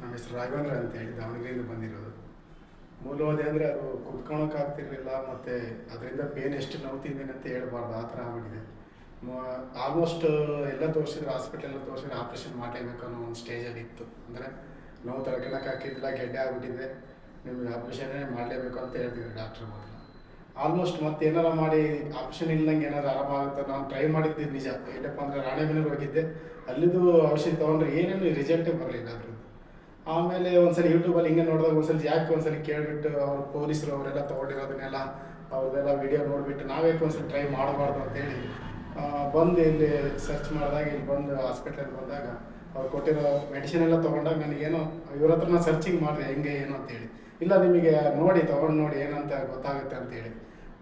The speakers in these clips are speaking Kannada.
ನಮ್ಮ ಹೆಸರು ರಾಘವೇಂದ್ರ ಅಂತ ಹೇಳಿ ದಾವಣಗೆರೆಯಿಂದ ಬಂದಿರೋದು. ಮೂಲವಾದಿ ಅಂದರೆ ಅದು ಕುತ್ಕೊಳಕ್ಕಾಗ್ತಿರ್ಲಿಲ್ಲ ಮತ್ತು ಅದರಿಂದ ಪೇನ್ ಎಷ್ಟು ನೋವು ತಿಂದೇನೆ ಅಂತ ಹೇಳ್ಬಾರ್ದು, ಆ ಥರ ಆಗ್ಬಿಟ್ಟಿದೆ. ಆಲ್ಮೋಸ್ಟ್ ಎಲ್ಲ ತೋರಿಸಿದ್ರು ಹಾಸ್ಪಿಟಲ್ ಎಲ್ಲ ತೋರಿಸಿದ್ರೆ ಆಪ್ರೇಷನ್ ಮಾಡಲೇಬೇಕು ಅನ್ನೋ ಒಂದು ಸ್ಟೇಜಲ್ಲಿ ಇತ್ತು. ಅಂದರೆ ನೋವು ತಡ್ಕೊಳಕ್ಕೆ ಹಾಕಿದ್ದಿಲ್ಲ ಗೆಡ್ಡೆ ಆಗಿಬಿಟ್ಟಿದೆ. ನಿಮಗೆ ಆಪ್ರೇಷನ್ನೇ ಮಾಡಲೇಬೇಕು ಅಂತ ಹೇಳ್ತಿದ್ರು ಡಾಕ್ಟ್ರ್ ಮೊದಲು ಆಲ್ಮೋಸ್ಟ್ ಮತ್ತೆ ಏನಾರ ಮಾಡಿ ಆಪ್ಷನ್ ಇಲ್ಲದಂಗೆ ಏನಾರು ಆರಾಮ ಆಗುತ್ತೆ? ನಾನು ಟ್ರೈ ಮಾಡಿದ್ದೆ ನಿಜ. ಏನಪ್ಪ ಅಂದರೆ ರಾಣೆಬೆನ್ನೂರು ಹೋಗಿದ್ದೆ. ಅಲ್ಲಿದ್ದು ಔಷಧಿ ತೊಗೊಂಡ್ರೆ ಏನೇನು ರಿಸಲ್ಟೇ ಬರಲಿಲ್ಲ ಅದ್ರದ್ದು. ಆಮೇಲೆ ಒಂದ್ಸಲಿ ಯೂಟ್ಯೂಬಲ್ಲಿ ಹಿಂಗೆ ನೋಡಿದಾಗ ಒಂದ್ಸಲಿ ಯಾಕೆ ಒಂದ್ಸಲಿ ಕೇಳಿಬಿಟ್ಟು ಅವ್ರು ಪೊಲೀಸರು ಅವರೆಲ್ಲ ತೊಗೊಂಡಿರೋದನ್ನೆಲ್ಲ ಅವ್ರದೆಲ್ಲ ವಿಡಿಯೋ ನೋಡಿಬಿಟ್ಟು ನಾವೇಕೆ ಒಂದ್ಸಲಿ ಟ್ರೈ ಮಾಡಬಾರ್ದು ಅಂತೇಳಿ ಆ, ಬಂದು ಇಲ್ಲಿ ಸರ್ಚ್ ಮಾಡಿದಾಗ ಇಲ್ಲಿ ಬಂದು ಹಾಸ್ಪಿಟ್ಲಲ್ಲಿ ಬಂದಾಗ ಅವ್ರು ಕೊಟ್ಟಿರೋ ಮೆಡಿಸಿನ್ ಎಲ್ಲ ತೊಗೊಂಡಾಗ ನನಗೇನೋ ಇವ್ರ ಹತ್ರ ನಾನು ಸರ್ಚಿಂಗ್ ಮಾಡಿದೆ ಹೆಂಗೆ ಏನು ಅಂತೇಳಿ. ಇಲ್ಲ ನಿಮಗೆ ನೋಡಿ ತೊಗೊಂಡು ನೋಡಿ ಏನಂತ ಗೊತ್ತಾಗುತ್ತೆ ಅಂತೇಳಿ.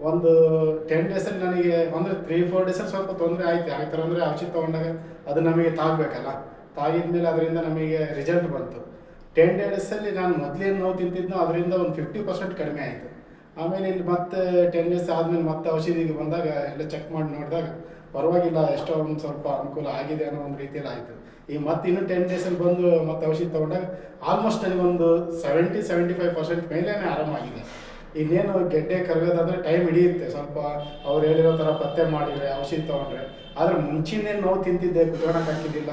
ಒಂದು ಟೆನ್ ಡೇಸಲ್ಲಿ ನನಗೆ ಅಂದರೆ ತ್ರೀ ಫೋರ್ ಡೇಸಲ್ಲಿ ಸ್ವಲ್ಪ ತೊಂದರೆ ಆಯ್ತು. ಯಾವ ಥರ ಅಂದರೆ ಔಷಧಿ ತೊಗೊಂಡಾಗ ಅದು ನಮಗೆ ತಾಗಬೇಕಲ್ಲ. ತಾಗಿದ್ಮೇಲೆ ಅದರಿಂದ ನಮಗೆ ರಿಸಲ್ಟ್ ಬಂತು. ಟೆನ್ ಡೇಸಲ್ಲಿ ನಾನು ಮೊದಲೇನು ನೋವು ತಿಂತಿದ್ನೋ ಅದರಿಂದ ಒಂದು ಫಿಫ್ಟಿ ಪರ್ಸೆಂಟ್ ಕಡಿಮೆ ಆಯಿತು. ಆಮೇಲೆ ಇಲ್ಲಿ ಮತ್ತೆ ಟೆನ್ ಡೇಸ್ ಆದಮೇಲೆ ಮತ್ತೆ ಔಷಧಿಗೆ ಬಂದಾಗ ಎಲ್ಲ ಚೆಕ್ ಮಾಡಿ ನೋಡಿದಾಗ ಪರವಾಗಿಲ್ಲ, ಎಷ್ಟೋ ಒಂದು ಸ್ವಲ್ಪ ಅನುಕೂಲ ಆಗಿದೆ ಅನ್ನೋ ಒಂದು ರೀತಿಯಲ್ಲಿ ಆಯಿತು. ಈಗ ಮತ್ತೆ ಇನ್ನೂ ಟೆನ್ ಡೇಸಲ್ಲಿ ಬಂದು ಮತ್ತೆ ಔಷಧಿ ತೊಗೊಂಡಾಗ ಆಲ್ಮೋಸ್ಟ್ ನನಗೊಂದು ಸೆವೆಂಟಿ ಸೆವೆಂಟಿ ಫೈವ್ ಪರ್ಸೆಂಟ್ ಮೇಲೇ ಆರಾಮಾಗಿದೆ. ಇನ್ನೇನು ಗೆಡ್ಡೆ ಕರಗೋದಂದ್ರೆ ಟೈಮ್ ಹಿಡಿಯುತ್ತೆ. ಸ್ವಲ್ಪ ಅವ್ರು ಹೇಳಿರೋ ಥರ ಪತ್ತೆ ಮಾಡಿದರೆ, ಔಷಧಿ ತೊಗೊಂಡ್ರೆ. ಆದರೆ ಮುಂಚಿನ ನೋವು ತಿಂತಿದ್ದೆ ಕುತ್ಕೊಳಕ್ಕೆ ಹಾಕಿದ್ದಿಲ್ಲ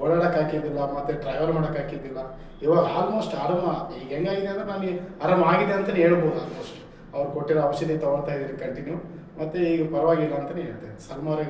ಓಡಾಡಕ್ಕೆ ಹಾಕಿದ್ದಿಲ್ಲ, ಮತ್ತು ಟ್ರಾವೆಲ್ ಮಾಡೋಕ್ಕೆ ಹಾಕಿದ್ದಿಲ್ಲ. ಇವಾಗ ಆಲ್ಮೋಸ್ಟ್ ಆರಾಮ, ಈಗ ಹೆಂಗಾಗಿದೆ ಅಂದರೆ ನನಗೆ ಆರಾಮಾಗಿದೆ ಅಂತಲೇ ಹೇಳ್ಬೋದು ಆಲ್ಮೋಸ್ಟ್ ಅವ್ರು ಕೊಟ್ಟಿರೋ ಔಷಧಿ ತೊಗೊಳ್ತಾ ಇದ್ದೀನಿ ಕಂಟಿನ್ಯೂ ಮತ್ತು ಈಗ ಪರವಾಗಿಲ್ಲ ಅಂತಲೇ ಹೇಳ್ತೇನೆ. ಸಲ್ಮಾರಿಂದ